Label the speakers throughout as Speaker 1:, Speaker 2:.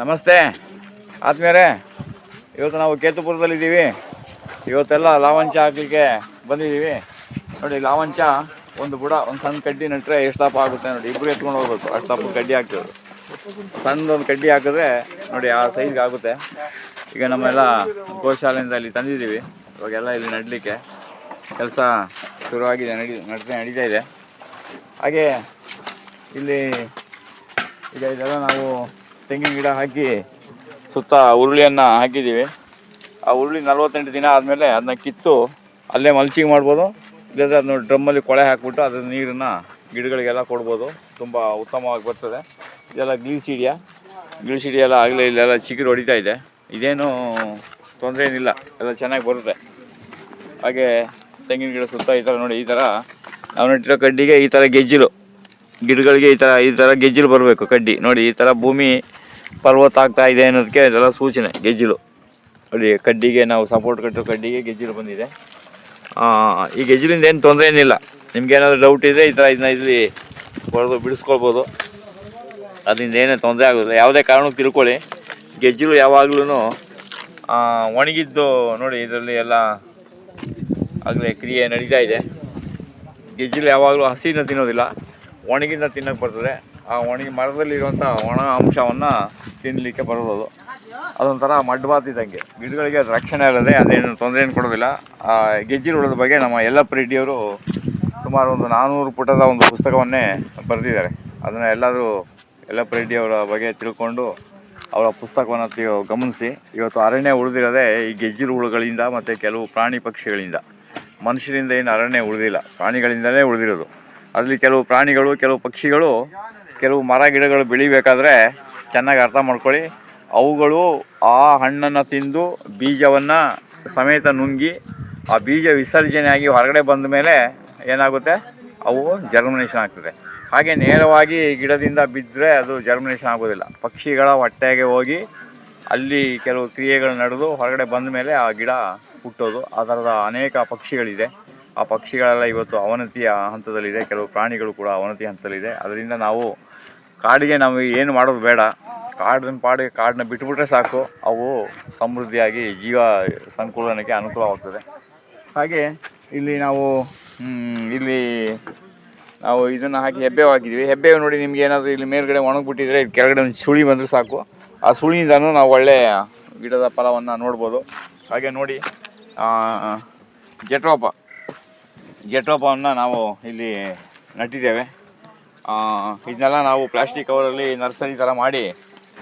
Speaker 1: ನಮಸ್ತೆ. ಆತ್ಮೀಯರೆ, ಇವತ್ತು ನಾವು ಕೇತುಪುರದಲ್ಲಿದ್ದೀವಿ. ಇವತ್ತೆಲ್ಲ ಲಾವಂಚ ಹಾಕ್ಲಿಕ್ಕೆ ಬಂದಿದ್ದೀವಿ. ನೋಡಿ, ಲಾವಂಚ ಒಂದು ಬುಡ, ಒಂದು ಸಣ್ಣ ಕಡ್ಡಿ ನೆಟ್ಟರೆ ಎಷ್ಟು ಆಗುತ್ತೆ ನೋಡಿ ಇಬ್ಬರು ಎತ್ಕೊಂಡು ಹೋಗ್ಬೇಕು. ಅಷ್ಟು ಕಡ್ಡಿ ಹಾಕ್ತಿದ್ರು ಸಣ್ಣದೊಂದು ಕಡ್ಡಿ ಹಾಕಿದ್ರೆ ನೋಡಿ, ಆ ಸೈಜ್ಗೆ ಆಗುತ್ತೆ. ಈಗ ನಮ್ಮೆಲ್ಲ ಗೋಶಾಲೆಯಿಂದ ಇಲ್ಲಿ ತಂದಿದ್ದೀವಿ. ಇವಾಗೆಲ್ಲ ಇಲ್ಲಿ ನಡಲಿಕ್ಕೆ ಕೆಲಸ ಶುರುವಾಗಿದೆ, ನಡಿ ನಡ್ತಾ ನಡೀತಾ ಇದೆ. ಹಾಗೆ ಇಲ್ಲಿ ಈಗ ಇದೆಲ್ಲ ನಾವು ತೆಂಗಿನ ಗಿಡ ಹಾಕಿ ಸುತ್ತ ಉರುಳಿಯನ್ನು ಹಾಕಿದ್ದೀವಿ. ಆ ಉರುಳಿ ನಲವತ್ತೆಂಟು ದಿನ ಆದಮೇಲೆ ಅದನ್ನ ಕಿತ್ತು ಅಲ್ಲೇ ಮಲ್ಚಿಂಗ್ ಮಾಡ್ಬೋದು. ಇಲ್ಲದ್ರೆ ಅದನ್ನ ಡ್ರಮ್ಮಲ್ಲಿ ಕೊಳೆ ಹಾಕ್ಬಿಟ್ಟು ಅದ್ರ ನೀರನ್ನು ಗಿಡಗಳಿಗೆಲ್ಲ ಕೊಡ್ಬೋದು. ತುಂಬ ಉತ್ತಮವಾಗಿ ಬರ್ತದೆ. ಇದೆಲ್ಲ ಗ್ಲೀಸಿಡಿಯಾ ಗ್ಲೀಸಿಡಿಯ ಎಲ್ಲ ಆಗಲೇ ಇಲ್ಲೆಲ್ಲ ಚಿಗುರು ಹೊಡಿತಾ ಇದೆ. ಇದೇನು ತೊಂದರೆ ಏನಿಲ್ಲ. ಎಲ್ಲ ಚೆನ್ನಾಗಿ ಬರುತ್ತೆ. ಹಾಗೆ ತೆಂಗಿನ ಗಿಡ ಸುತ್ತ ಈ ಥರ ನೋಡಿ, ಈ ಥರ ನಾವು ನೆಟ್ಟಿರೋ ಕಡ್ಡಿಗೆ ಈ ಥರ ಗೆಜ್ಜಿಲು. ಗಿಡಗಳಿಗೆ ಈ ಥರ ಈ ಥರ ಗೆಜ್ಜಿಲು ಬರಬೇಕು ಕಡ್ಡಿ. ನೋಡಿ, ಈ ಥರ ಭೂಮಿ ಫಲವತ್ತ ಆಗ್ತಾ ಇದೆ ಅನ್ನೋದಕ್ಕೆ ಇದೆಲ್ಲ ಸೂಚನೆ, ಗೆಜ್ಜಿಲು. ನೋಡಿ, ಕಡ್ಡಿಗೆ ನಾವು ಸಪೋರ್ಟ್ ಕಟ್ಟೋ ಕಡ್ಡಿಗೆ ಗೆಜ್ಜಿಲು ಬಂದಿದೆ. ಈ ಗೆಜ್ಜಿಲಿಂದ ಏನು ತೊಂದರೆ ಏನಿಲ್ಲ. ನಿಮ್ಗೆ ಏನಾದರೂ ಡೌಟ್ ಇದ್ದರೆ ಈ ಥರ ಇದನ್ನ ಇಲ್ಲಿ ಹೊಡೆದು ಬಿಡಿಸ್ಕೊಳ್ಬೋದು. ಅದರಿಂದ ಏನೇ ತೊಂದರೆ ಆಗೋದಿಲ್ಲ. ಯಾವುದೇ ಕಾರಣಕ್ಕೆ ತಿಳ್ಕೊಳ್ಳಿ. ಗೆಜ್ಜಿಲು ಯಾವಾಗಲೂ ಒಣಗಿದ್ದು ನೋಡಿ, ಇದರಲ್ಲಿ ಎಲ್ಲ ಆಗಲೇ ಕ್ರಿಯೆ ನಡೀತಾ ಇದೆ. ಗೆಜ್ಜಿಲು ಯಾವಾಗಲೂ ಹಸಿನ ತಿನ್ನೋದಿಲ್ಲ. ಒಣಗಿನ ತಿನ್ನೋಕ್ಕೆ ಬರ್ತದೆ. ಆ ಒಣಗಿ ಮರದಲ್ಲಿರುವಂಥ ಒಣ ಅಂಶವನ್ನು ತಿನ್ನಲಿಕ್ಕೆ ಬರೋದು ಅದೊಂಥರ ಮಡ್ಬಾತ್ ಇದ್ದಂಗೆ. ಗಿಡಗಳಿಗೆ ಅದು ರಕ್ಷಣೆ ಇಲ್ಲದೆ ಅದೇನು ಏನು ಕೊಡೋದಿಲ್ಲ ಆ ಗೆಜ್ಜಿರುಳದ ಬಗ್ಗೆ ನಮ್ಮ ಯಲ್ಲಪ್ಪ ರೆಡ್ಡಿಯವರು ಸುಮಾರು ಒಂದು ನಾನ್ನೂರು ಪುಟದ ಒಂದು ಪುಸ್ತಕವನ್ನೇ ಬರೆದಿದ್ದಾರೆ. ಅದನ್ನು ಎಲ್ಲರೂ ಯಲ್ಲಪ್ಪ ರೆಡ್ಡಿಯವರ ಬಗ್ಗೆ ತಿಳ್ಕೊಂಡು ಅವರ ಪುಸ್ತಕವನ್ನು ಗಮನಿಸಿ. ಇವತ್ತು ಅರಣ್ಯ ಉಳಿದಿರೋದೇ ಈ ಗೆಜ್ಜಿರು ಹುಳುಗಳಿಂದ ಮತ್ತು ಕೆಲವು ಪ್ರಾಣಿ ಪಕ್ಷಿಗಳಿಂದ. ಮನುಷ್ಯರಿಂದ ಏನು ಅರಣ್ಯ ಉಳಿದಿಲ್ಲ. ಪ್ರಾಣಿಗಳಿಂದಲೇ ಉಳಿದಿರೋದು. ಅದರಲ್ಲಿ ಕೆಲವು ಪ್ರಾಣಿಗಳು, ಕೆಲವು ಪಕ್ಷಿಗಳು ಕೆಲವು ಮರ ಗಿಡಗಳು ಬೆಳಿಬೇಕಾದ್ರೆ ಚೆನ್ನಾಗಿ ಅರ್ಥ ಮಾಡ್ಕೊಳ್ಳಿ. ಅವುಗಳು ಆ ಹಣ್ಣನ್ನು ತಿಂದು ಬೀಜವನ್ನು ಸಮೇತ ನುಂಗಿ ಆ ಬೀಜ ವಿಸರ್ಜನೆಯಾಗಿ ಹೊರಗಡೆ ಬಂದ ಮೇಲೆ ಏನಾಗುತ್ತೆ? ಅವು ಜರ್ಮಿನೇಷನ್ ಆಗ್ತದೆ. ಹಾಗೆ ನೇರವಾಗಿ ಗಿಡದಿಂದ ಬಿದ್ದರೆ ಅದು ಜರ್ಮಿನೇಷನ್ ಆಗೋದಿಲ್ಲ. ಪಕ್ಷಿಗಳ ಹೊಟ್ಟೆಗೆ ಹೋಗಿ ಅಲ್ಲಿ ಕೆಲವು ಕ್ರಿಯೆಗಳು ನಡೆದು ಹೊರಗಡೆ ಬಂದ ಮೇಲೆ ಆ ಗಿಡ ಹುಟ್ಟೋದು. ಆ ಥರದ ಅನೇಕ ಪಕ್ಷಿಗಳಿದೆ. ಆ ಪಕ್ಷಿಗಳೆಲ್ಲ ಇವತ್ತು ಅವನತಿಯ ಹಂತದಲ್ಲಿದೆ. ಕೆಲವು ಪ್ರಾಣಿಗಳು ಕೂಡ ಅವನತಿಯ ಹಂತದಲ್ಲಿದೆ. ಅದರಿಂದ ನಾವು ಕಾಡಿಗೆ ನಾವು ಏನು ಮಾಡೋದು ಬೇಡ. ಕಾಡಿನ ಪಾಡಿಗೆ ಕಾಡನ್ನ ಬಿಟ್ಬಿಟ್ರೆ ಸಾಕು. ಅವು ಸಮೃದ್ಧಿಯಾಗಿ ಜೀವ ಸಂಕುಲನಕ್ಕೆ ಅನುಕೂಲವಾಗ್ತದೆ. ಹಾಗೆ ಇಲ್ಲಿ ನಾವು ಇಲ್ಲಿ ನಾವು ಇದನ್ನು ಹಾಕಿ ಹೆಬ್ಬೇವು ಹಾಕಿದ್ವಿ ಹೆಬ್ಬೇವು ನೋಡಿ ನಿಮ್ಗೆ ಏನಾದರೂ ಇಲ್ಲಿ ಮೇಲ್ಗಡೆ ಒಣಗಿಬಿಟ್ಟಿದ್ರೆ ಇಲ್ಲಿ ಕೆಳಗಡೆ ಒಂದು ಸುಳಿ ಬಂದರೆ ಸಾಕು. ಆ ಸುಳಿಯಿಂದನೂ ನಾವು ಒಳ್ಳೆಯ ಗಿಡದ ಫಲವನ್ನು ನೋಡ್ಬೋದು. ಹಾಗೆ ನೋಡಿ ಜಟೋಪ ಜಟೋಪವನ್ನು ನಾವು ಇಲ್ಲಿ ನಟ್ಟಿದ್ದೇವೆ. ಇದನ್ನೆಲ್ಲ ನಾವು ಪ್ಲಾಸ್ಟಿಕ್ ಕವರಲ್ಲಿ ನರ್ಸರಿ ಥರ ಮಾಡಿ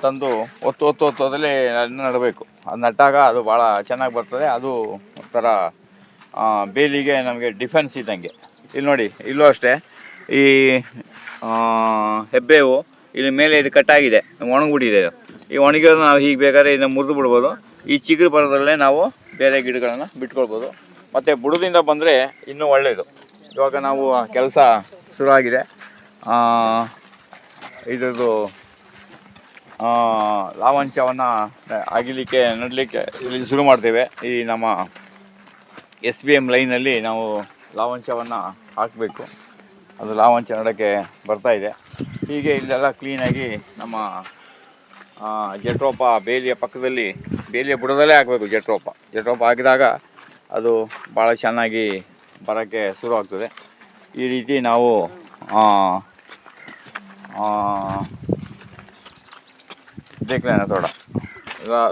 Speaker 1: ತಂದು ಒತ್ತು ಒತ್ತು ಒತ್ತೋದಲ್ಲಿ ನೆಡಬೇಕು. ಅದು ನೆಟ್ಟಾಗ ಅದು ಭಾಳ ಚೆನ್ನಾಗಿ ಬರ್ತದೆ. ಅದು ಒಂಥರ ಬೇಲಿಗೆ ನಮಗೆ ಡಿಫೆನ್ಸ್ ಇದ್ದಂಗೆ. ಇಲ್ಲಿ ನೋಡಿ, ಇಲ್ಲೂ ಅಷ್ಟೇ. ಈ ಹೆಬ್ಬೇವು ಇಲ್ಲಿ ಮೇಲೆ ಇದು ಕಟ್ಟಾಗಿದೆ. ಒಣಗಿಬಿಟ್ಟಿದೆ ಇದು. ಈ ಒಣಗಿರೋದು ನಾವು ಹೀಗೆ ಬೇಕಾದ್ರೆ ಇದನ್ನ ಮುರಿದು ಬಿಡ್ಬೋದು. ಈ ಚಿಗುರು ಬರೋದ್ರಲ್ಲೇ ನಾವು ಬೇರೆ ಗಿಡಗಳನ್ನು ಬಿಟ್ಕೊಳ್ಬೋದು. ಮತ್ತು ಬುಡದಿಂದ ಬಂದರೆ ಇನ್ನೂ ಒಳ್ಳೆಯದು ಇವಾಗ ನಾವು ಕೆಲಸ ಶುರುವಾಗಿದೆ. ಇದ್ರದ್ದು ಲಾವಾಂಶವನ್ನು ಆಗಿಲಿಕ್ಕೆ ನಡಲಿಕ್ಕೆ ಇಲ್ಲಿ ಶುರು ಮಾಡ್ತೇವೆ. ಈ ನಮ್ಮ ಎಸ್ ಬಿ ಎಂ ಲೈನಲ್ಲಿ ನಾವು ಲಾವಾಂಶವನ್ನು ಹಾಕಬೇಕು. ಅದು ಲಾವಾಂಶ ನೋಡೋಕ್ಕೆ ಬರ್ತಾ ಇದೆ. ಹೀಗೆ ಇಲ್ಲೆಲ್ಲ ಕ್ಲೀನಾಗಿ ನಮ್ಮ ಜಟ್ರೋಪ ಬೇಲಿಯ ಪಕ್ಕದಲ್ಲಿ, ಬೇಲಿಯ ಬುಡದಲ್ಲೇ ಹಾಕಬೇಕು ಜೆಟ್ರೋಪ ಜಟ್ರೋಪ ಹಾಕಿದಾಗ ಅದು ಭಾಳ ಚೆನ್ನಾಗಿ ಬರೋಕ್ಕೆ ಶುರು ಆಗ್ತದೆ. ಈ ರೀತಿ ನಾವು ಆ, ತೋಟ.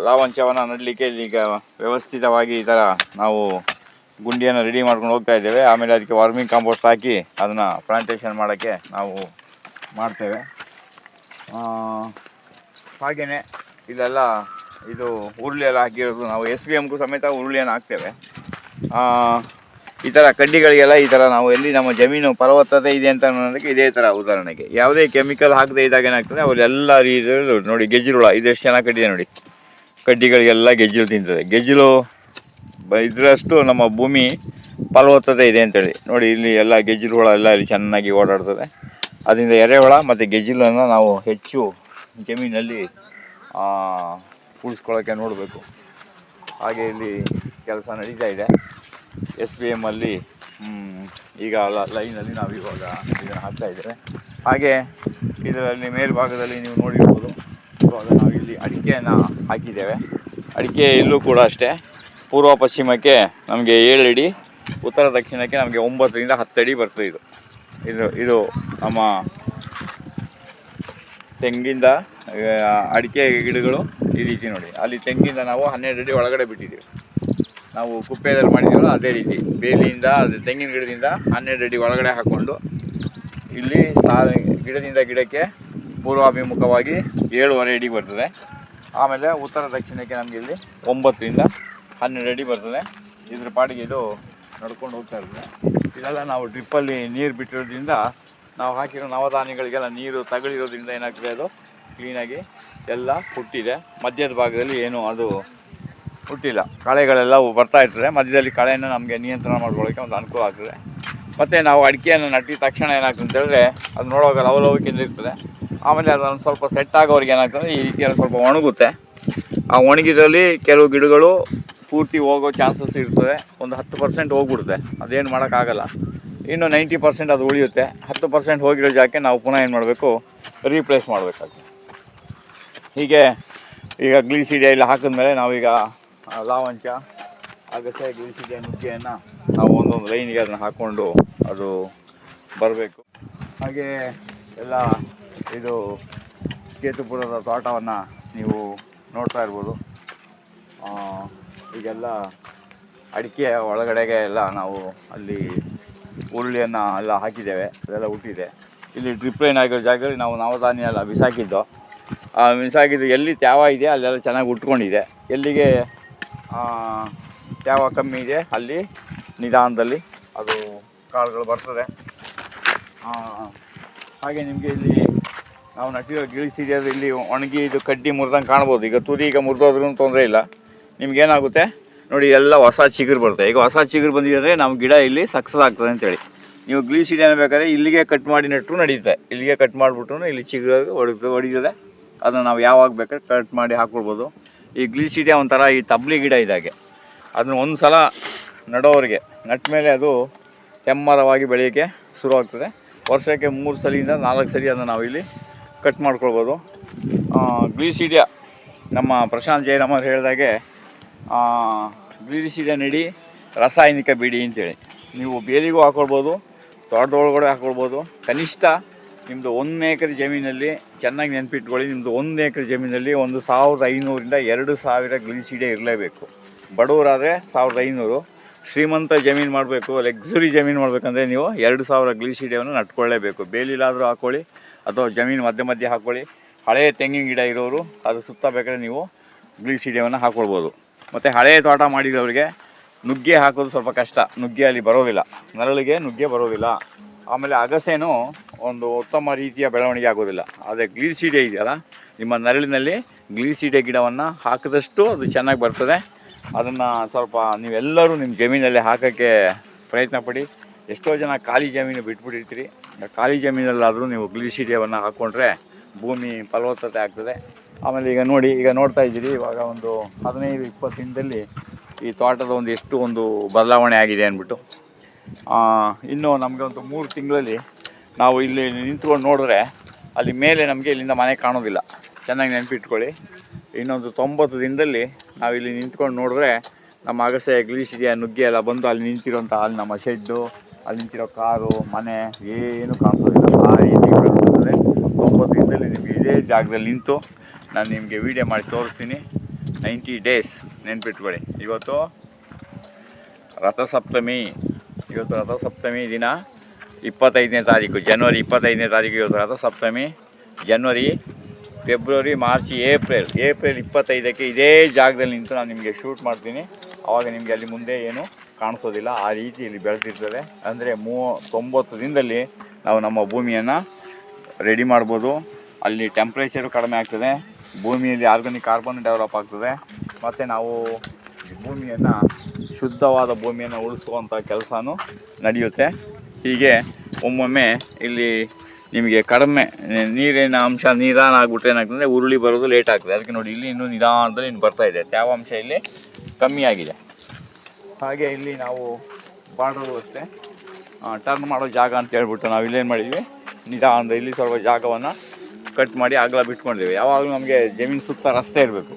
Speaker 1: ಲಾವಂಚವನ್ನು ನಡಲಿಕ್ಕೆ ಈಗ ವ್ಯವಸ್ಥಿತವಾಗಿ ಈ ಥರ ನಾವು ಗುಂಡಿಯನ್ನು ರೆಡಿ ಮಾಡ್ಕೊಂಡು ಹೋಗ್ತಾ ಇದ್ದೇವೆ. ಆಮೇಲೆ ಅದಕ್ಕೆ ವಾರ್ಮಿಂಗ್ ಕಾಂಪೋಸ್ಟ್ ಹಾಕಿ ಅದನ್ನು ಪ್ಲಾಂಟೇಷನ್ ಮಾಡೋಕ್ಕೆ ನಾವು ಮಾಡ್ತೇವೆ. ಹಾಗೆಯೇ ಇದೆಲ್ಲ ಇದು ಹುರುಳಿ ಎಲ್ಲ ಹಾಕಿರೋದು ನಾವು ಎಸ್ ಬಿ ಎಮ್ಗೂ ಸಮೇತ ಹುರುಳಿಯನ್ನು ಹಾಕ್ತೇವೆ. ಈ ಥರ ಕಡ್ಡಿಗಳಿಗೆಲ್ಲ ಈ ಥರ ನಾವು ಎಲ್ಲಿ ನಮ್ಮ ಜಮೀನು ಫಲವತ್ತತೆ ಇದೆ ಅಂತ ಅನ್ನೋದಕ್ಕೆ ಇದೇ ಥರ ಉದಾಹರಣೆಗೆ. ಯಾವುದೇ ಕೆಮಿಕಲ್ ಹಾಕದೇ ಇದ್ದಾಗ ಏನಾಗ್ತದೆ? ಅವರೆಲ್ಲ ರೀತಿಯಲ್ಲೂ ನೋಡಿ ಗೆಜ್ಜಿರುಳ, ಇದೆಷ್ಟು ಚೆನ್ನಾಗಿ ಕಡ್ಡಿದೆ ನೋಡಿ. ಕಡ್ಡಿಗಳಿಗೆಲ್ಲ ಗೆಜ್ಜಿಲು ತಿಂತದೆ. ಗೆಜ್ಜಿಲು ಇದರಷ್ಟು ನಮ್ಮ ಭೂಮಿ ಫಲವತ್ತತೆ ಇದೆ ಅಂತೇಳಿ. ನೋಡಿ, ಇಲ್ಲಿ ಎಲ್ಲ ಗೆಜ್ಜಿರುಳ ಎಲ್ಲ ಇಲ್ಲಿ ಚೆನ್ನಾಗಿ ಓಡಾಡ್ತದೆ. ಅದರಿಂದ ಎರೆಹುಳ ಮತ್ತು ಗೆಜ್ಜಿಲನ್ನು ನಾವು ಹೆಚ್ಚು ಜಮೀನಲ್ಲಿ ಉಳಿಸ್ಕೊಳ್ಳೋಕ್ಕೆ ನೋಡಬೇಕು. ಹಾಗೆ ಇಲ್ಲಿ ಕೆಲಸ ನಡೀತಾ ಇದೆ. ಎಸ್ ಬಿ ಎಮ್ಮಲ್ಲಿ ಈಗ ಲೈನಲ್ಲಿ ನಾವು ಇವಾಗ ಇದನ್ನು ಹಾಕ್ತಾ ಇದ್ದೇವೆ. ಹಾಗೆ ಇದರಲ್ಲಿ ಮೇಲ್ಭಾಗದಲ್ಲಿ ನೀವು ನೋಡಿರ್ಬೋದು. ಇವಾಗ ನಾವು ಇಲ್ಲಿ ಅಡಿಕೆಯನ್ನು ಹಾಕಿದ್ದೇವೆ. ಅಡಿಕೆ ಇಲ್ಲೂ ಕೂಡ ಅಷ್ಟೇ. ಪೂರ್ವ ಪಶ್ಚಿಮಕ್ಕೆ ನಮಗೆ ಏಳು ಅಡಿ, ಉತ್ತರ ದಕ್ಷಿಣಕ್ಕೆ ನಮಗೆ ಒಂಬತ್ತರಿಂದ ಹತ್ತು ಅಡಿ ಬರ್ತದೆ ಇದು. ಇದು ಇದು ನಮ್ಮ ತೆಂಗಿಂದ ಅಡಿಕೆ ಗಿಡಗಳು ಈ ರೀತಿ ನೋಡಿ. ಅಲ್ಲಿ ತೆಂಗಿಂದ ನಾವು ಹನ್ನೆರಡು ಅಡಿ ಒಳಗಡೆ ಬಿಟ್ಟಿದ್ದೀವಿ. ನಾವು ಕುಪ್ಪೆದಲ್ಲಿ ಮಾಡಿದ್ದೀವಲ್ಲ, ಅದೇ ರೀತಿ. ಬೇಲಿಯಿಂದ, ಅದು ತೆಂಗಿನ ಗಿಡದಿಂದ ಹನ್ನೆರಡು ಅಡಿ ಒಳಗಡೆ ಹಾಕ್ಕೊಂಡು ಇಲ್ಲಿ ಸಾ ಗಿಡದಿಂದ ಗಿಡಕ್ಕೆ ಪೂರ್ವಾಭಿಮುಖವಾಗಿ ಏಳುವರೆ ಅಡಿ ಬರ್ತದೆ. ಆಮೇಲೆ ಉತ್ತರ ದಕ್ಷಿಣಕ್ಕೆ ನಮಗೆ ಇಲ್ಲಿ ಒಂಬತ್ತರಿಂದ ಹನ್ನೆರಡು ಅಡಿ ಬರ್ತದೆ. ಇದ್ರ ಪಾಡಿಗೆ ಇದು ನಡ್ಕೊಂಡು ಹೋಗ್ತಾ ಇರ್ತದೆ. ಇದೆಲ್ಲ ನಾವು ಡ್ರಿಪ್ಪಲ್ಲಿ ನೀರು ಬಿಟ್ಟಿರೋದ್ರಿಂದ ನಾವು ಹಾಕಿರೋ ನವಧಾನ್ಯಗಳಿಗೆಲ್ಲ ನೀರು ತಗಲಿರೋದ್ರಿಂದ ಏನಾಗ್ತದೆ ಅದು? ಕ್ಲೀನಾಗಿ ಎಲ್ಲ ಹುಟ್ಟಿದೆ ಮಧ್ಯದ ಭಾಗದಲ್ಲಿ ಏನು ಅದು ಹುಟ್ಟಿಲ್ಲ. ಕಳೆಗಳೆಲ್ಲ ಬರ್ತಾ ಇರ್ತದೆ. ಮಧ್ಯದಲ್ಲಿ ಕಳೆಯನ್ನು ನಮಗೆ ನಿಯಂತ್ರಣ ಮಾಡ್ಕೊಳ್ಳೋಕ್ಕೆ ಒಂದು ಅನುಕೂಲ ಆಗ್ತದೆ. ಮತ್ತು ನಾವು ಅಡಿಕೆಯನ್ನು ನಟ್ಟಿದ ತಕ್ಷಣ ಏನಾಗ್ತದೆ ಅಂತ ಹೇಳಿದ್ರೆ ಅದು ನೋಡುವಾಗ ಲವಲವಿಕೆಯಿಂದ ಇರ್ತದೆ ಆಮೇಲೆ ಅದನ್ನು ಸ್ವಲ್ಪ ಸೆಟ್ ಆಗೋರಿಗೆ ಏನಾಗ್ತದೆ, ಈ ರೀತಿಯಲ್ಲಿ ಸ್ವಲ್ಪ ಒಣಗುತ್ತೆ. ಆ ಒಣಗಿದಲ್ಲಿ ಕೆಲವು ಗಿಡಗಳು ಪೂರ್ತಿ ಹೋಗೋ ಚಾನ್ಸಸ್ ಇರ್ತದೆ. ಒಂದು ಹತ್ತು ಪರ್ಸೆಂಟ್ ಹೋಗ್ಬಿಡುತ್ತೆ. ಅದೇನು ಮಾಡೋಕ್ಕಾಗಲ್ಲ. ಇನ್ನು ನೈಂಟಿ ಪರ್ಸೆಂಟ್ ಅದು ಉಳಿಯುತ್ತೆ. ಹತ್ತು ಪರ್ಸೆಂಟ್ ಹೋಗಿರೋ ಜಾಗಕ್ಕೆ ನಾವು ಪುನಃ ಏನು ಮಾಡಬೇಕು ರೀಪ್ಲೇಸ್ ಮಾಡಬೇಕಾಗ್ತದೆ. ಹೀಗೆ ಈಗ ಗ್ಲೀಸಿಡಿಯ ಎಲ್ಲ ಹಾಕಿದ್ಮೇಲೆ ನಾವೀಗ ಲಾವಂಚ ಅಗಸೆ ಗ್ಲೀಸಿಡಿಯ ನುಗ್ಗೆಯನ್ನು, ನಾವು ಒಂದೊಂದು ಲೈನಿಗೆ ಅದನ್ನು ಹಾಕ್ಕೊಂಡು ಅದು ಬರಬೇಕು. ಹಾಗೆ ಎಲ್ಲ ಇದು ಕೇತುಪುರದ ತೋಟವನ್ನು ನೀವು ನೋಡ್ತಾ ಇರ್ಬೋದು. ಈಗೆಲ್ಲ ಅಡಿಕೆ ಒಳಗಡೆಗೆ ಎಲ್ಲ ನಾವು ಅಲ್ಲಿ ಉರುಳಿಯನ್ನು ಎಲ್ಲ ಹಾಕಿದ್ದೇವೆ, ಅದೆಲ್ಲ ಹುಟ್ಟಿದೆ. ಇಲ್ಲಿ ಡ್ರಿಪ್ ಲೈನ್ ಆಗಿರೋ ಜಾಗದಲ್ಲಿ ನಾವು ನವಧಾನ್ಯ ಎಲ್ಲ ಬಿಸಾಕಿದ್ದು. ಬಿಸಾಕಿದ್ದು ಎಲ್ಲಿ ತ್ಯಾವ ಇದೆ, ಅಲ್ಲೆಲ್ಲ ಚೆನ್ನಾಗಿ ಉಟ್ಕೊಂಡಿದೆ ಎಲ್ಲಿಗೆ ಆ, ತ್ಯಾವ ಕಮ್ಮಿ ಇದೆ? ಅಲ್ಲಿ ನಿಧಾನದಲ್ಲಿ ಅದು ಕಾಳುಗಳು ಬರ್ತದೆ. ಹಾಗೆ ನಿಮಗೆ ಇಲ್ಲಿ ನಾವು ನಟ್ಟಿರೋ ಅದು ಇಲ್ಲಿ ಒಣಗಿ ಇದು ಕಡ್ಡಿ ಮುರಿದಂಗೆ ಕಾಣ್ಬೋದು. ಈಗ ತುದಿ ಈಗ ಮುರಿದೋದ್ರೂ ತೊಂದರೆ ಇಲ್ಲ. ನಿಮ್ಗೇನಾಗುತ್ತೆ ನೋಡಿ ಎಲ್ಲ ಹೊಸ ಚಿಗುರು ಬರುತ್ತೆ. ಈಗ ಹೊಸ ಚಿಗುರು ಬಂದಿದೆ ಅಂದರೆ ನಮ್ಮ ಗಿಡ ಇಲ್ಲಿ ಸಕ್ಸಸ್ ಆಗ್ತದೆ ಅಂತೇಳಿ. ನೀವು ಗ್ಲೀಸಿಡಿಯನ್ ಬೇಕಾದ್ರೆ ಇಲ್ಲಿಗೆ ಕಟ್ ಮಾಡಿ ನೆಟ್ಟರು ನಡೀತದೆ ಇಲ್ಲಿಗೆ ಕಟ್ ಮಾಡಿಬಿಟ್ರು ಇಲ್ಲಿ ಚಿಗುರು ಹೊಡಿತದೆ ಹೊಡಿತದೆ ಅದನ್ನು ನಾವು ಯಾವಾಗ ಬೇಕಾದ್ರೆ ಕಟ್ ಮಾಡಿ ಹಾಕ್ಕೊಳ್ಬೋದು. ಈ ಗ್ಲೀಸಿಡಿಯಾ ಒಂಥರ ಈ ತಬ್ಲಿ ಗಿಡ ಇದಾಗೆ. ಅದನ್ನ ಒಂದು ಸಲ ನಡೋರಿಗೆ, ನಟ್ ಮೇಲೆ ಅದು ಹೆಮ್ಮರವಾಗಿ ಬೆಳೆಯೋಕ್ಕೆ ಶುರುವಾಗ್ತದೆ. ವರ್ಷಕ್ಕೆ ಮೂರು ಸಲಿಯಿಂದ ನಾಲ್ಕು ಸರಿ ಅದನ್ನು ನಾವು ಇಲ್ಲಿ ಕಟ್ ಮಾಡ್ಕೊಳ್ಬೋದು. ಗ್ಲೀಸಿಡಿಯಾ, ನಮ್ಮ ಪ್ರಶಾಂತ್ ಜಯರಾಮ್ ಅವ್ರು ಹೇಳಿದಾಗೆ ಗ್ಲೀಸಿಡಿಯಾ ನೆಡಿ ರಾಸಾಯನಿಕ ಬಿಡಿ ಅಂತೇಳಿ. ನೀವು ಬೇಲಿಗೂ ಹಾಕ್ಕೊಳ್ಬೋದು ತೋಟದೊಳಗಡೆ ಹಾಕ್ಕೊಳ್ಬೋದು ಕನಿಷ್ಠ ನಿಮ್ಮದು ಒಂದು ಎಕರೆ ಜಮೀನಲ್ಲಿ ಚೆನ್ನಾಗಿ ನೆನಪಿಟ್ಕೊಳ್ಳಿ ನಿಮ್ಮದು ಒಂದು ಎಕರೆ ಜಮೀನಲ್ಲಿ ಒಂದು ಸಾವಿರದ ಐನೂರಿಂದ ಎರಡು ಸಾವಿರ ಗ್ಲೀಸಿಡಿಯಾ ಇರಲೇಬೇಕು. ಬಡವರಾದರೆ ಸಾವಿರದ ಐನೂರು. ಶ್ರೀಮಂತ ಜಮೀನು ಮಾಡಬೇಕು ಲಕ್ಸುರಿ ಜಮೀನು ಮಾಡಬೇಕಂದ್ರೆ ನೀವು ಎರಡು ಸಾವಿರ ಗ್ಲೀಸಿಡಿಯನ್ನು ನಟ್ಕೊಳ್ಳೇಬೇಕು ಬೇಲಿಲಾದರೂ ಹಾಕ್ಕೊಳ್ಳಿ ಅಥವಾ ಜಮೀನು ಮಧ್ಯೆ ಮಧ್ಯೆ ಹಾಕ್ಕೊಳ್ಳಿ ಹಳೆಯ ತೆಂಗಿನ ಗಿಡ ಇರೋರು, ಅದು ಸುತ್ತ ಬೇಕಾದ್ರೆ ನೀವು ಗ್ಲೀಸಿಡಿಯವನ್ನು ಹಾಕ್ಕೊಳ್ಬೋದು ಮತ್ತು ಹಳೆಯ ತೋಟ ಮಾಡಿರೋರಿಗೆ ನುಗ್ಗೆ ಹಾಕೋದು ಸ್ವಲ್ಪ ಕಷ್ಟ. ನುಗ್ಗೆ ಅಲ್ಲಿ ಬರೋದಿಲ್ಲ. ನರಳಿಗೆ ನುಗ್ಗೆ ಬರೋದಿಲ್ಲ. ಆಮೇಲೆ ಅಗಸೆನೂ ಒಂದು ಉತ್ತಮ ರೀತಿಯ ಬೆಳವಣಿಗೆ ಆಗೋದಿಲ್ಲ. ಆದರೆ ಗ್ಲೀಸಿಡೆ ಇದೆಯಲ್ಲ, ನಿಮ್ಮ ನರಳಿನಲ್ಲಿ ಗ್ಲೀಸಿಡೆ ಗಿಡವನ್ನು ಹಾಕಿದಷ್ಟು ಅದು ಚೆನ್ನಾಗಿ ಬರ್ತದೆ. ಅದನ್ನು ಸ್ವಲ್ಪ ನೀವೆಲ್ಲರೂ ನಿಮ್ಮ ಜಮೀನಲ್ಲಿ ಹಾಕೋಕ್ಕೆ ಪ್ರಯತ್ನ ಪಡಿ. ಎಷ್ಟೋ ಜನ ಖಾಲಿ ಜಮೀನು ಬಿಟ್ಬಿಟ್ಟಿರ್ತೀರಿ. ಖಾಲಿ ಜಮೀನಲ್ಲಾದರೂ ನೀವು ಗ್ಲೀಸಿಡಿಯವನ್ನು ಹಾಕ್ಕೊಂಡ್ರೆ ಭೂಮಿ ಫಲವತ್ತತೆ ಆಗ್ತದೆ. ಆಮೇಲೆ ಈಗ ನೋಡಿ, ಈಗ ನೋಡ್ತಾ ಇದ್ದೀರಿ, ಇವಾಗ ಒಂದು ಹದಿನೈದು ಇಪ್ಪತ್ತು ದಿನದಲ್ಲಿ ಈ ತೋಟದ ಒಂದು ಎಷ್ಟು ಒಂದು ಬದಲಾವಣೆ ಆಗಿದೆ ಅಂದ್ಬಿಟ್ಟು. ಇನ್ನು ನಮಗೆ ಒಂದು ಮೂರು ತಿಂಗಳಲ್ಲಿ ನಾವು ಇಲ್ಲಿ ನಿಂತ್ಕೊಂಡು ನೋಡಿದ್ರೆ ಅಲ್ಲಿ ಮೇಲೆ ನಮಗೆ ಇಲ್ಲಿಂದ ಮನೆ ಕಾಣೋದಿಲ್ಲ. ಚೆನ್ನಾಗಿ ನೆನಪಿಟ್ಕೊಳ್ಳಿ. ಇನ್ನೊಂದು ತೊಂಬತ್ತು ದಿನದಲ್ಲಿ ನಾವು ಇಲ್ಲಿ ನಿಂತ್ಕೊಂಡು ನೋಡಿದ್ರೆ ನಮ್ಮ ಅಗಸೆ ಗ್ಲೀಸಿಡಿಯ ನುಗ್ಗೆ ಎಲ್ಲ ಬಂದು ಅಲ್ಲಿ ನಿಂತಿರೋಂಥ ಅಲ್ಲಿ ನಮ್ಮ ಶೆಡ್ಡು, ಅಲ್ಲಿ ನಿಂತಿರೋ ಕಾರು, ಮನೆ, ಏನು ಕಾಣಿಸೋದಿಲ್ಲ. ರೀತಿ ಕಾಣಿಸ್ತದೆ. ತೊಂಬತ್ತು ದಿನದಲ್ಲಿ ನಿಮಗೆ ಇದೇ ಜಾಗದಲ್ಲಿ ನಿಂತು ನಾನು ನಿಮಗೆ ವೀಡಿಯೋ ಮಾಡಿ ತೋರಿಸ್ತೀನಿ. ನೈಂಟಿ ಡೇಸ್ ನೆನ್ಪಿಟ್ಕೊಳ್ಳಿ. ಇವತ್ತು ರಥಸಪ್ತಮಿ. ಇವತ್ತು ರಥಸಪ್ತಮಿ ದಿನ. ಇಪ್ಪತ್ತೈದನೇ ತಾರೀಕು, ಜನವರಿ ಇಪ್ಪತ್ತೈದನೇ ತಾರೀಕು ಇವತ್ತು ರಥಸಪ್ತಮಿ, ಜನವರಿ, ಫೆಬ್ರವರಿ, ಮಾರ್ಚ್, ಏಪ್ರಿಲ್ ಏಪ್ರಿಲ್ ಇಪ್ಪತ್ತೈದಕ್ಕೆ ಇದೇ ಜಾಗದಲ್ಲಿ ನಿಂತು ನಾನು ನಿಮಗೆ ಶೂಟ್ ಮಾಡ್ತೀನಿ. ಆವಾಗ ನಿಮಗೆ ಅಲ್ಲಿ ಮುಂದೆ ಏನು ಕಾಣಿಸೋದಿಲ್ಲ. ಆ ರೀತಿ ಇಲ್ಲಿ ಬೆಳೆದಿರ್ತದೆ. ಅಂದರೆ ಮೂವ ತೊಂಬತ್ತು ದಿನದಲ್ಲಿ ನಾವು ನಮ್ಮ ಭೂಮಿಯನ್ನು ರೆಡಿ ಮಾಡ್ಬೋದು. ಅಲ್ಲಿ ಟೆಂಪ್ರೇಚರು ಕಡಿಮೆ ಆಗ್ತದೆ. ಭೂಮಿಯಲ್ಲಿ ಆರ್ಗಾನಿಕ್ ಕಾರ್ಬನ್ ಡೆವಲಪ್ ಆಗ್ತದೆ. ಮತ್ತು ನಾವು ಭೂಮಿಯನ್ನು ಶುದ್ಧವಾದ ಭೂಮಿಯನ್ನು ಉಳಿಸುವಂಥ ಕೆಲಸನೂ ನಡೆಯುತ್ತೆ. ಹೀಗೆ ಒಮ್ಮೊಮ್ಮೆ ಇಲ್ಲಿ ನಿಮಗೆ ಕಡಿಮೆ ನೀರಿನ ಅಂಶ ನಿಧಾನ ಆಗ್ಬಿಟ್ರೆ ಏನಾಗ್ತದೆ? ಉರುಳಿ ಬರೋದು ಲೇಟ್ ಆಗ್ತದೆ. ಅದಕ್ಕೆ ನೋಡಿ, ಇಲ್ಲಿ ಇನ್ನೂ ನಿಧಾನದಲ್ಲಿ ಇನ್ನು ಬರ್ತಾ ಇದೆ. ತೇವಾಂಶ ಇಲ್ಲಿ? ಕಮ್ಮಿ ಆಗಿದೆ. ಹಾಗೆ ಇಲ್ಲಿ ನಾವು ಬಾರ್ಡರು ಅಷ್ಟೇ. ಟರ್ನ್ ಮಾಡೋ ಜಾಗ ಅಂತ ಹೇಳ್ಬಿಟ್ಟು ನಾವು ಇಲ್ಲೇನು ಮಾಡಿದ್ವಿ. ನಿಧಾನದ ಇಲ್ಲಿ ಸ್ವಲ್ಪ ಜಾಗವನ್ನು ಕಟ್ ಮಾಡಿ ಅಗಲ ಬಿಟ್ಕೊಂಡಿದ್ದೀವಿ. ಯಾವಾಗಲೂ ನಮಗೆ ಜಮೀನು ಸುತ್ತ ರಸ್ತೆ ಇರಬೇಕು.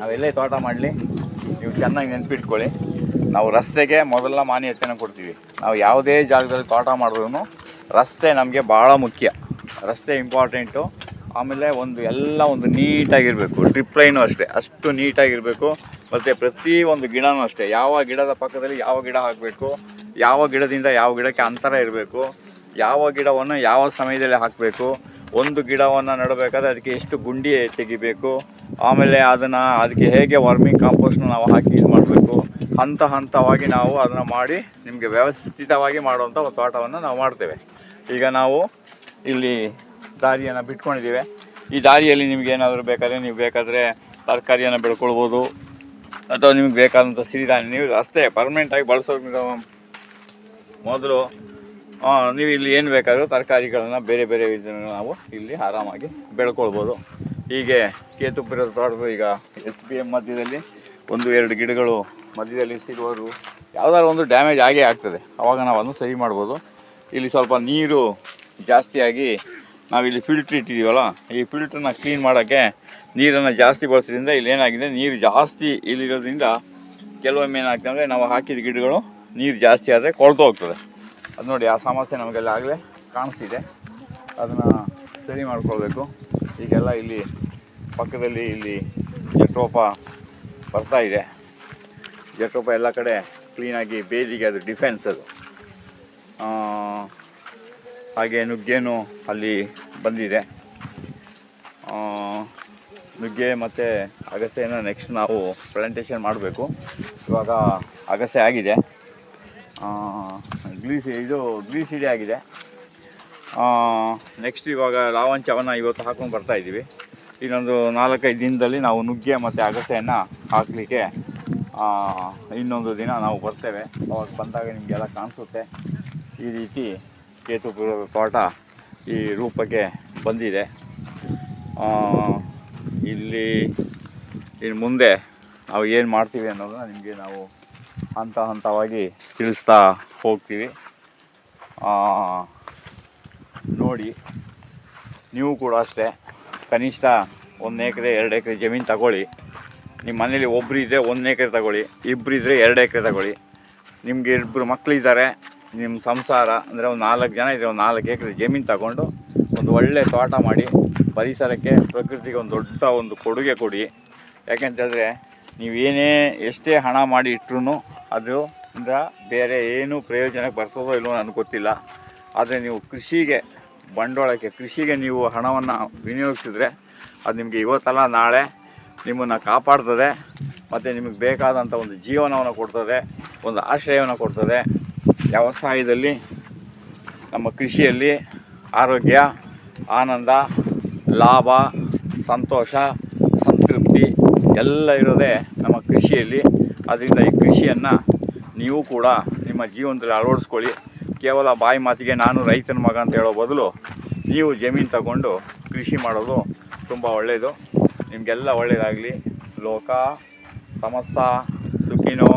Speaker 1: ನಾವೆಲ್ಲೇ ತೋಟ ಮಾಡಲಿ. ನೀವು ಚೆನ್ನಾಗಿ ನೆನ್ಪಿಟ್ಕೊಳ್ಳಿ. ನಾವು ರಸ್ತೆಗೆ ಮೊದಲ ಮಾನ್ಯತೆಯನ್ನು ಕೊಡ್ತೀವಿ. ನಾವು ಯಾವುದೇ ಜಾಗದಲ್ಲಿ ತೋಟ ಮಾಡಿದ್ರು ರಸ್ತೆ ನಮಗೆ ಭಾಳ ಮುಖ್ಯ. ರಸ್ತೆ ಇಂಪಾರ್ಟೆಂಟು. ಆಮೇಲೆ ಒಂದು ಎಲ್ಲ ಒಂದು ನೀಟಾಗಿರಬೇಕು. ಟ್ರಿಪ್ ಲೈನು ಅಷ್ಟೇ. ಅಷ್ಟು ನೀಟಾಗಿರಬೇಕು. ಮತ್ತು ಪ್ರತಿ ಒಂದು ಗಿಡನೂ ಅಷ್ಟೇ. ಯಾವ ಗಿಡದ ಪಕ್ಕದಲ್ಲಿ ಯಾವ ಗಿಡ ಹಾಕಬೇಕು, ಯಾವ ಗಿಡದಿಂದ ಯಾವ ಗಿಡಕ್ಕೆ ಅಂತರ ಇರಬೇಕು, ಯಾವ ಗಿಡವನ್ನು ಯಾವ ಸಮಯದಲ್ಲಿ ಹಾಕಬೇಕು, ಒಂದು ಗಿಡವನ್ನು ನೆಡಬೇಕಾದ್ರೆ ಅದಕ್ಕೆ ಎಷ್ಟು ಗುಂಡಿ ತೆಗಿಬೇಕು, ಆಮೇಲೆ ಅದನ್ನು ಅದಕ್ಕೆ ಹೇಗೆ ವಾರ್ಮಿಂಗ್ ಕಾಂಪೋಸ್ಟ್ನ ನಾವು ಹಾಕಿ ಇದು ಹಂತ ಹಂತವಾಗಿ ನಾವು ಅದನ್ನು ಮಾಡಿ ನಿಮಗೆ ವ್ಯವಸ್ಥಿತವಾಗಿ ಮಾಡುವಂಥ ಒಂದು ತೋಟವನ್ನು ನಾವು ಮಾಡ್ತೇವೆ. ಈಗ ನಾವು ಇಲ್ಲಿ ದಾರಿಯನ್ನು ಬಿಟ್ಕೊಂಡಿದ್ದೀವಿ. ಈ ದಾರಿಯಲ್ಲಿ ನಿಮ್ಗೆ ಏನಾದರೂ ಬೇಕಾದರೆ ನೀವು ಬೇಕಾದರೆ ತರಕಾರಿಯನ್ನು ಬೆಳ್ಕೊಳ್ಬೋದು. ಅಥವಾ ನಿಮ್ಗೆ ಬೇಕಾದಂಥ ಸಿರಿಧಾನ್ಯ ನೀವು ಅಷ್ಟೇ ಪರ್ಮನೆಂಟಾಗಿ ಬಳಸೋದ್ರಿಂದ ಮೊದಲು ನೀವು ಇಲ್ಲಿ ಏನು ಬೇಕಾದರೂ ತರಕಾರಿಗಳನ್ನು ಬೇರೆ ಬೇರೆ ಇದನ್ನು ನಾವು ಇಲ್ಲಿ ಆರಾಮಾಗಿ ಬೆಳ್ಕೊಳ್ಬೋದು. ಹೀಗೆ ಕೇತುಪುರದ ತೋಟದ ಈಗ ಎಸ್ ಬಿ ಎಂ ಮಧ್ಯದಲ್ಲಿ ಒಂದು ಎರಡು ಗಿಡಗಳು ಮಧ್ಯದಲ್ಲಿ ಸಿಗುವವರು ಯಾವುದಾದ್ರು ಒಂದು ಡ್ಯಾಮೇಜ್ ಆಗೇ ಆಗ್ತದೆ. ಆವಾಗ ನಾವು ಅದನ್ನು ಸರಿ ಮಾಡ್ಬೋದು. ಇಲ್ಲಿ ಸ್ವಲ್ಪ ನೀರು ಜಾಸ್ತಿಯಾಗಿ ನಾವಿಲ್ಲಿ ಫಿಲ್ಟ್ರ್ ಇಟ್ಟಿದ್ದೀವಲ್ಲ, ಈ ಫಿಲ್ಟ್ರನ್ನ ಕ್ಲೀನ್ ಮಾಡೋಕ್ಕೆ ನೀರನ್ನು ಜಾಸ್ತಿ ಬಳಸೋದ್ರಿಂದ ಇಲ್ಲಿ ಏನಾಗಿದೆ, ನೀರು ಜಾಸ್ತಿ ಇಲ್ಲಿರೋದ್ರಿಂದ ಕೆಲವೊಮ್ಮೆ ಏನಾಗ್ತದೆ ಅಂದರೆ ನಾವು ಹಾಕಿದ ಗಿಡಗಳು ನೀರು ಜಾಸ್ತಿ ಆದರೆ ಕೊಳ್ತು ಹೋಗ್ತದೆ. ಅದು ನೋಡಿ, ಆ ಸಮಸ್ಯೆ ನಮಗೆಲ್ಲ ಆಗಲೇ ಕಾಣಿಸ್ತಿದೆ. ಅದನ್ನು ಸರಿ ಮಾಡ್ಕೊಳ್ಬೇಕು. ಈಗೆಲ್ಲ ಇಲ್ಲಿ ಪಕ್ಕದಲ್ಲಿ ಇಲ್ಲಿ ಜಟ್ರೋಪ ಬರ್ತಾ ಇದೆ. ಜಟ್ರೋಪ ಎಲ್ಲ ಕಡೆ ಕ್ಲೀನಾಗಿ ಬೇದಿಗೆ ಅದು ಡಿಫೆನ್ಸ್ ಅದು. ಹಾಗೆ ನುಗ್ಗೇನು ಅಲ್ಲಿ ಬಂದಿದೆ. ನುಗ್ಗೆ ಮತ್ತು ಅಗಸೆಯನ್ನು ನೆಕ್ಸ್ಟ್ ನಾವು ಪ್ಲಾಂಟೇಷನ್ ಮಾಡಬೇಕು. ಇವಾಗ ಅಗಸೆ ಆಗಿದೆ. ಗ್ಲೀಸಿ ಇದು ಗ್ಲೀಸಿಡಿ ಆಗಿದೆ. ನೆಕ್ಸ್ಟ್ ಇವಾಗ ಲಾವಂಚವನ್ನು ಇವತ್ತು ಹಾಕೊಂಡು ಬರ್ತಾಯಿದ್ದೀವಿ ಇನ್ನೊಂದು ನಾಲ್ಕೈದು ದಿನದಲ್ಲಿ ನಾವು ನುಗ್ಗೆ ಮತ್ತು ಅಗಸೆಯನ್ನು ಹಾಕಲಿಕ್ಕೆ ಇನ್ನೊಂದು ದಿನ ನಾವು ಬರ್ತೇವೆ. ಅವಾಗ ಬಂದಾಗ ನಿಮಗೆಲ್ಲ ಕಾಣಿಸುತ್ತೆ. ಈ ರೀತಿ ಕೇತುಪುರದ ತೋಟ ಈ ರೂಪಕ್ಕೆ ಬಂದಿದೆ. ಇಲ್ಲಿ ಇನ್ನು ಮುಂದೆ ನಾವು ಏನು ಮಾಡ್ತೀವಿ ಅನ್ನೋದನ್ನ ನಿಮಗೆ ನಾವು ಹಂತ ಹಂತವಾಗಿ ತಿಳಿಸ್ತಾ ಹೋಗ್ತೀವಿ. ನೋಡಿ, ನೀವು ಕೂಡ ಅಷ್ಟೇ ಕನಿಷ್ಠ ಒಂದು ಎಕರೆ, ಎರಡು ಎಕರೆ ಜಮೀನು ತಗೊಳ್ಳಿ. ನಿಮ್ಮ ಮನೇಲಿ ಒಬ್ಬರು ಇದ್ದರೆ ಒಂದು ಎಕರೆ ತಗೊಳ್ಳಿ ಇಬ್ಬರು ಇದ್ದರೆ ಎರಡು ಎಕರೆ ತಗೊಳ್ಳಿ. ನಿಮಗೆ ಇಬ್ಬರು ಮಕ್ಕಳಿದ್ದಾರೆ ನಿಮ್ಮ ಸಂಸಾರ, ಅಂದರೆ ಒಂದು ನಾಲ್ಕು ಜನ ಇದ್ದರೆ ಒಂದು ನಾಲ್ಕು ಎಕರೆ ಜಮೀನು ತಗೊಂಡು ಒಂದು ಒಳ್ಳೆ ತೋಟ ಮಾಡಿ, ಪರಿಸರಕ್ಕೆ ಪ್ರಕೃತಿಗೆ ಒಂದು ದೊಡ್ಡ ಒಂದು ಕೊಡುಗೆ ಕೊಡಿ. ಯಾಕೆಂತೇಳಿದ್ರೆ ನೀವೇನೇ ಎಷ್ಟೇ ಹಣ ಮಾಡಿ ಇಟ್ಟರು ಅದು ಬೇರೆ ಏನು ಪ್ರಯೋಜನಕ್ಕೆ ಬರ್ತದೋ ಇಲ್ವೋ ನನಗೆ ಗೊತ್ತಿಲ್ಲ. ಆದರೆ ನೀವು ಕೃಷಿಗೆ, ಬಂಡವಾಳಕ್ಕೆ, ಕೃಷಿಗೆ ನೀವು ಹಣವನ್ನು ವಿನಿಯೋಗಿಸಿದ್ರೆ ಅದು ನಿಮಗೆ ಇವತ್ತಲ್ಲ ನಾಳೆ ನಿಮ್ಮನ್ನು ಕಾಪಾಡ್ತದೆ, ಮತ್ತು ನಿಮಗೆ ಬೇಕಾದಂಥ ಒಂದು ಜೀವನವನ್ನು ಕೊಡ್ತದೆ, ಒಂದು ಆಶ್ರಯವನ್ನು ಕೊಡ್ತದೆ. ವ್ಯವಸಾಯದಲ್ಲಿ, ನಮ್ಮ ಕೃಷಿಯಲ್ಲಿ ಆರೋಗ್ಯ, ಆನಂದ, ಲಾಭ, ಸಂತೋಷ, ಸಂತೃಪ್ತಿ ಎಲ್ಲ ಇರೋದೇ ನಮ್ಮ ಕೃಷಿಯಲ್ಲಿ. ಅದರಿಂದ ಈ ಕೃಷಿಯನ್ನು ನೀವು ಕೂಡ ನಿಮ್ಮ ಜೀವನದಲ್ಲಿ ಅಳವಡಿಸ್ಕೊಳ್ಳಿ. ಕೇವಲ ಬಾಯಿ ಮಾತಿಗೆ ನಾನು ರೈತನ ಮಗ ಅಂತ ಹೇಳೋ ಬದಲು ನೀವು ಜಮೀನು ತಗೊಂಡು ಕೃಷಿ ಮಾಡೋದು ತುಂಬ ಒಳ್ಳೆಯದು ನಿಮಗೆಲ್ಲ ಒಳ್ಳೆಯದಾಗಲಿ ಲೋಕ ಸಮಸ್ತ ಸುಖಿನೋ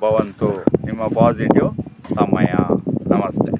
Speaker 1: ಭವಂತು. ನಿಮ್ಮ ಪಾಸಿಟಿವ್ ಸಮಯ ನಮಸ್ತೆ.